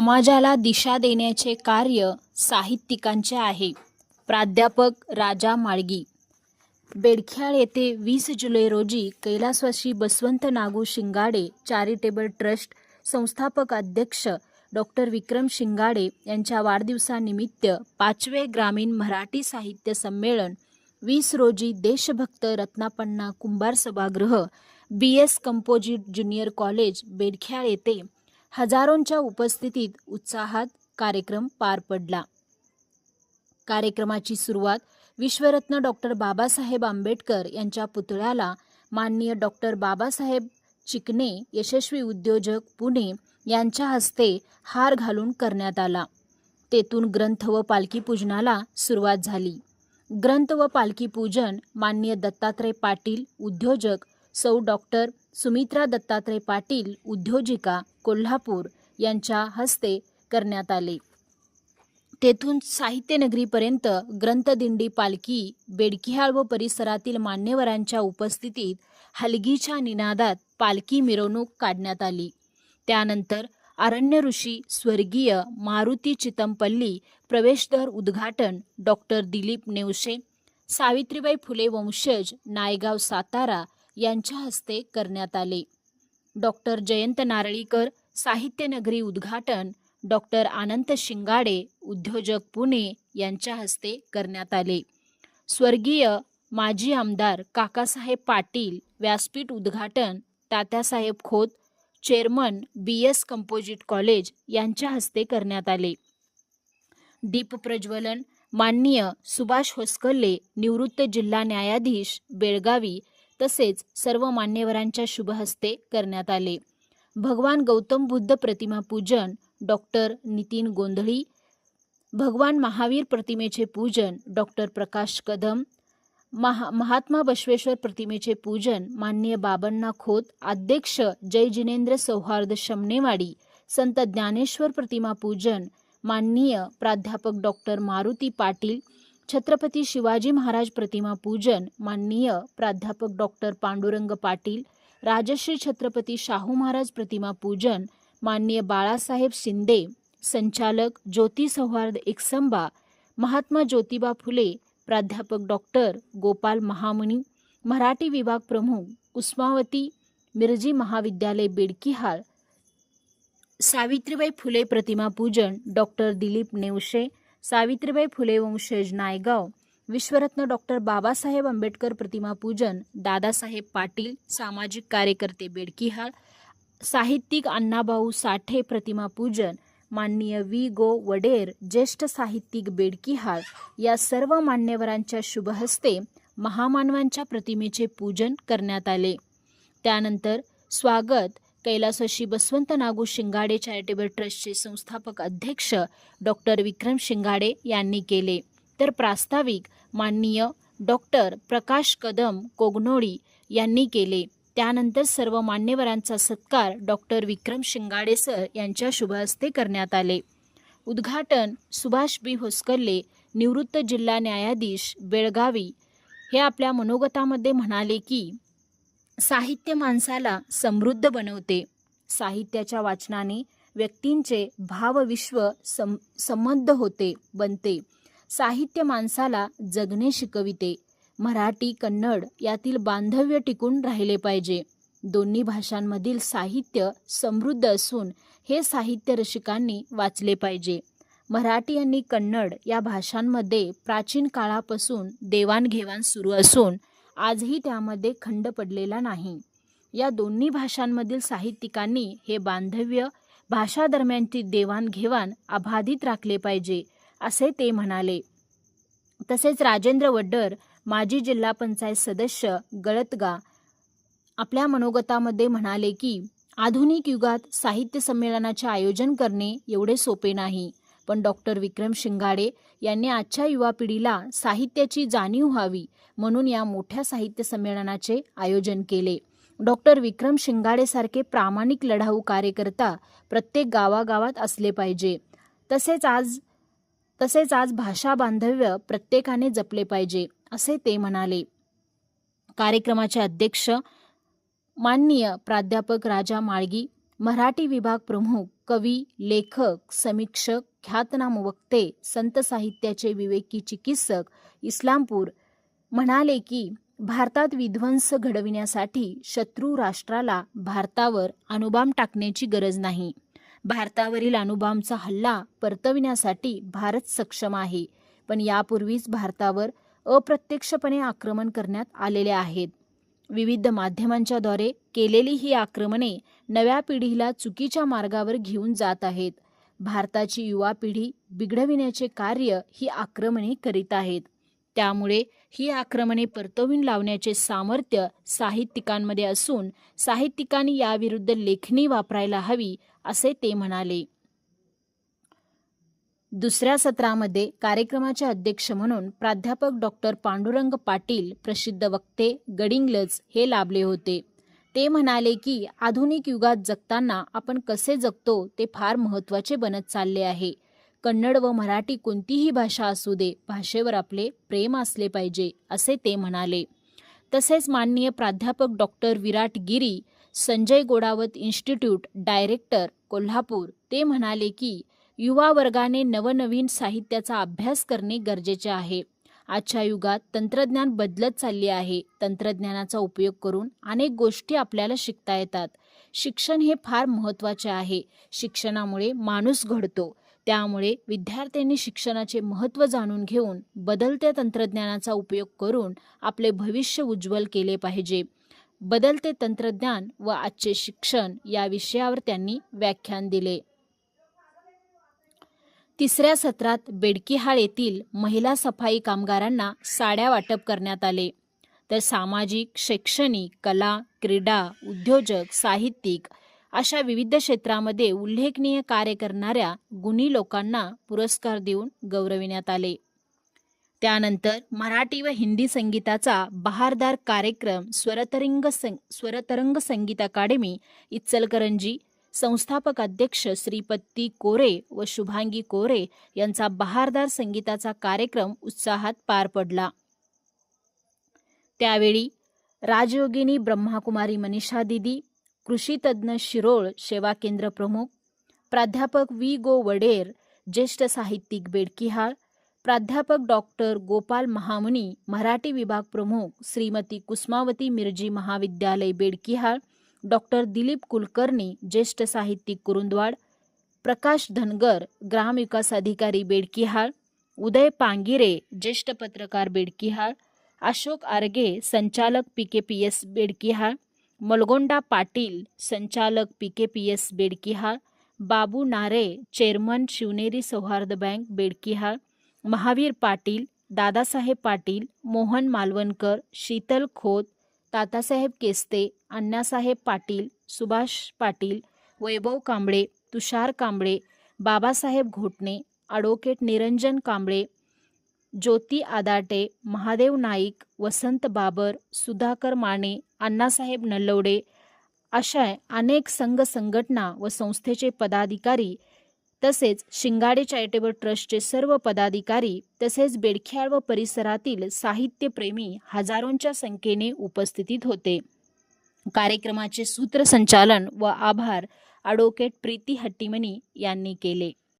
समाजाला दिशा देण्याचे कार्य साहित्यिकांचे आहे. प्राध्यापक राजा माळगी. बेडख्याळ येथे वीस जुलै रोजी कैलासवासी बसवंत नागू शिंगाडे चॅरिटेबल ट्रस्ट संस्थापक अध्यक्ष डॉक्टर विक्रम शिंगाडे यांच्या वाढदिवसानिमित्त पाचवे ग्रामीण मराठी साहित्य संमेलन वीस रोजी देशभक्त रत्नापन्ना कुंभार सभागृह B S composite junior college Bedkhyal येथे हजारोंच्या उपस्थितीत उत्साहात कार्यक्रम पार पडला. कार्यक्रमाची सुरुवात विश्वरत्न डॉक्टर बाबासाहेब आंबेडकर यांच्या पुतळ्याला माननीय डॉक्टर बाबासाहेब चिकणे यशस्वी उद्योजक पुणे यांच्या हस्ते हार घालून करण्यात आला. तेथून ग्रंथ व पालखी पूजनाला सुरुवात झाली. ग्रंथ व पालखी पूजन माननीय दत्तात्रय पाटील उद्योजक सौ डॉक्टर सुमित्रा दत्तात्रय पाटील उद्योजिका कोल्हापूर यांच्या हस्ते करण्यात आले. तेथून साहित्यनगरीपर्यंत ग्रंथदिंडी पालखी बेडकिहाळ व परिसरातील मान्यवरांच्या उपस्थितीत हलगीच्या निनादात पालखी मिरवणूक काढण्यात आली. त्यानंतर अरण्य ऋषी स्वर्गीय मारुती चितमपल्ली प्रवेशदर उद्घाटन डॉक्टर दिलीप नेवशे सावित्रीबाई फुले वंशज नायगाव सातारा यांच्या हस्ते करण्यात आले. डॉक्टर जयंत नारळीकर साहित्यनगरी उद्घाटन डॉक्टर अनंत शिंगाडे उद्योजक पुणे यांच्या हस्ते करण्यात आले. स्वर्गीय माजी आमदार काकासाहेब पाटील व्यासपीठ उद्घाटन Tatyasaheb Khot chairman B. S. Composite college यांच्या हस्ते करण्यात आले. दीप प्रज्वलन माननीय सुभाष होसकल्ले निवृत्त जिल्हा न्यायाधीश बेळगावी तसेच सर्व मान्यवरांच्या शुभहस्ते करण्यात आले. भगवान गौतम बुद्ध प्रतिमा पूजन डॉक्टर नितीन गोंधळी भगवान महावीर प्रतिमेचे पूजन डॉक्टर प्रकाश कदम महा महात्मा बसवेश्वर प्रतिमेचे पूजन माननीय बाबण्णा खोत अध्यक्ष जय जिनेंद्र सौहार्द शमनेवाडी संत ज्ञानेश्वर प्रतिमा पूजन माननीय प्राध्यापक डॉक्टर मारुती पाटील छत्रपती शिवाजी महाराज प्रतिमा पूजन माननीय प्राध्यापक डॉक्टर पांडुरंग पाटील राजश्री छत्रपती शाहू महाराज प्रतिमा पूजन माननीय बाळासाहेब शिंदे संचालक ज्योती सौहार्द एकसंबा महात्मा ज्योतिबा फुले प्राध्यापक डॉक्टर गोपाल महामुनी मराठी विभाग प्रमुख उस्मावती मिरजी महाविद्यालय बेडकीहाळ सावित्रीबाई फुले प्रतिमा पूजन डॉक्टर दिलीप नेवशे सावित्रीबाई फुले वंशज नायगाव विश्वरत्न डॉक्टर बाबासाहेब आंबेडकर प्रतिमा पूजन दादासाहेब पाटील सामाजिक कार्यकर्ते बेडकिहाळ साहित्यिक अण्णाभाऊ साठे प्रतिमा पूजन माननीय वी गो. वडेर ज्येष्ठ साहित्यिक बेडकिहाळ या सर्व मान्यवरांच्या शुभहस्ते महामानवांच्या प्रतिमेचे पूजन करण्यात आले. त्यानंतर स्वागत कैलासवासी बसवंत नागू शिंगाडे चॅरिटेबल ट्रस्टचे संस्थापक अध्यक्ष डॉक्टर विक्रम शिंगाडे यांनी केले. तर प्रास्ताविक माननीय डॉक्टर प्रकाश कदम कोगनोळी यांनी केले. त्यानंतर सर्व मान्यवरांचा सत्कार डॉक्टर विक्रम शिंगाडे सर यांच्या शुभहस्ते करण्यात आले. उद्घाटन सुभाष बी. होसकल्ले निवृत्त जिल्हा न्यायाधीश बेळगावी. हे आपल्या मनोगतामध्ये म्हणाले की साहित्य माणसाला समृद्ध बनवते. साहित्याच्या वाचनाने व्यक्तींचे भावविश्व सम संबद्ध होते बनते. साहित्य माणसाला जगणे शिकविते. मराठी कन्नड यातील बांधव्य टिकून राहिले पाहिजे. दोन्ही भाषांमधील साहित्य समृद्ध असून हे साहित्य रसिकांनी वाचले पाहिजे. मराठी आणि कन्नड या भाषांमध्ये प्राचीन काळापासून देवाणघेवाण सुरू असून आजही त्यामध्ये खंड पडलेला नाही. या दोन्ही भाषांमधील साहित्यिकांनी हे बांधव्य भाषादरम्यानची देवाणघेवाण अबाधित राखले पाहिजे असे ते म्हणाले. तसेच राजेंद्र वड्डर माजी जिल्हा पंचायत सदस्य गळतगा आपल्या मनोगतामध्ये म्हणाले की आधुनिक युगात साहित्य संमेलनाचे आयोजन करणे एवढे सोपे नाही. पण डॉक्टर विक्रम शिंगाडे यांनी आजच्या युवा पिढीला साहित्याची जाणीव व्हावी म्हणून या मोठ्या साहित्य संमेलनाचे आयोजन केले. डॉक्टर विक्रम शिंगाडेसारखे प्रामाणिक लढाऊ कार्यकर्ता प्रत्येक गावागावात असले पाहिजे. तसेच आज तसेच आज भाषा बांधव्य प्रत्येकाने जपले पाहिजे असे ते म्हणाले. कार्यक्रमाचे अध्यक्ष माननीय प्राध्यापक राजा माळगी मराठी विभाग प्रमुख कवी लेखक समीक्षक ख्यातनाम वक्ते संत साहित्याचे विवेकी चिकित्सक इस्लामपूर म्हणाले की भारतात विध्वंस घडविण्यासाठी शत्रू राष्ट्राला भारतावर अणुबाम टाकण्याची गरज नाही. भारतावरील अणुबामचा हल्ला परतविण्यासाठी भारत सक्षम आहे पण यापूर्वीच भारतावर अप्रत्यक्षपणे आक्रमण करण्यात आलेले आहेत. विविध माध्यमांच्याद्वारे केलेली ही आक्रमणे नव्या पिढीला चुकीच्या मार्गावर घेऊन जात आहेत. भारताची युवा पिढी बिघडविण्याचे कार्य ही आक्रमणे करीत आहेत. त्यामुळे ही आक्रमणे परतवून लावण्याचे सामर्थ्य साहित्यिकांमध्ये असून साहित्यिकांनी याविरुद्ध लेखणी वापरायला हवी असे ते म्हणाले. दुसऱ्या सत्रामध्ये कार्यक्रमाचे अध्यक्ष म्हणून प्राध्यापक डॉक्टर पांडुरंग पाटील प्रसिद्ध वक्ते गडिंग्लज हे लाभले होते. ते म्हणाले की आधुनिक युगात जगताना आपण कसे जगतो ते फार महत्त्वाचे बनत चालले आहे. कन्नड व मराठी कोणतीही भाषा असू दे भाषेवर आपले प्रेम असले पाहिजे असे ते म्हणाले. तसेच माननीय प्राध्यापक doctor Virat Giri Sanjay Godawat institute director Kolhapur ते म्हणाले की युवा वर्गाने नवनवीन साहित्याचा अभ्यास करणे गरजेचे आहे. आजच्या युगात तंत्रज्ञान बदलत चालले आहे. तंत्रज्ञानाचा उपयोग करून अनेक गोष्टी आपल्याला शिकता येतात. शिक्षण हे फार महत्त्वाचे आहे. शिक्षणामुळे माणूस घडतो. त्यामुळे विद्यार्थ्यांनी शिक्षणाचे महत्त्व जाणून घेऊन बदलत्या तंत्रज्ञानाचा उपयोग करून आपले भविष्य उज्ज्वल केले पाहिजे. बदलते तंत्रज्ञान व आजचे शिक्षण या विषयावर त्यांनी व्याख्यान दिले. तिसऱ्या सत्रात बेडकिहाळ येथील महिला सफाई कामगारांना साड्या वाटप करण्यात आले. तर सामाजिक शैक्षणिक कला क्रीडा उद्योजक साहित्यिक अशा विविध क्षेत्रामध्ये उल्लेखनीय कार्य करणाऱ्या गुणी लोकांना पुरस्कार देऊन गौरविण्यात आले. त्यानंतर मराठी व हिंदी संगीताचा बहारदार कार्यक्रम स्वरतरंग सं स्वरतरंग संगीत अकादमी इचलकरंजी संस्थापक अध्यक्ष श्रीपती कोरे व शुभांगी कोरे यांचा बहारदार संगीताचा कार्यक्रम उत्साहात पार पडला. त्यावेळी राजयोगिनी ब्रह्माकुमारी मनीषा दिदी कृषीतज्ञ शिरोळ सेवा केंद्र प्रमुख प्राध्यापक व्ही गो वडेर ज्येष्ठ साहित्यिक बेडकिहाळ प्राध्यापक डॉक्टर गोपाल महामुनी मराठी विभाग प्रमुख श्रीमती कुस्मावती मिरजी महाविद्यालय बेडकिहाळ डॉक्टर दिलीप कुलकर्णी ज्येष्ठ साहित्यिक कुरुंदवाड प्रकाश धनगर ग्रामविकास अधिकारी बेडकिहाळ उदय पांगिरे ज्येष्ठ पत्रकार बेडकिहाळ अशोक आर्गे संचालक P K P S Bedkihal Malgonda Patil संचालक P K P S Bedkihal Babu Nare chairman Shivneri Souharda bank Bedkihal Mahavir Patil Dadasaheb Patil Mohan Malvankar Sheetal Khot Tatasaheb Keste Annasaheb Patil Subhash Patil Vaibhav Kamble Tushar Kamble Babasaheb Ghotne advocate Niranjan Kamble Jyoti Adate Mahadev Naik Vasant Babar Sudhakar Mane Annasaheb Nallawade अशा अनेक संघ संघटना व संस्थेचे पदाधिकारी तसेच शिंगाडे charitable ट्रस्टचे सर्व पदाधिकारी तसेच बेडख्याळ व परिसरातील साहित्यप्रेमी हजारोंच्या संख्येने उपस्थितीत होते. कार्यक्रमाचे सूत्रसंचालन व आभार ॲडव्होकेट प्रीती हट्टीमनी यांनी केले.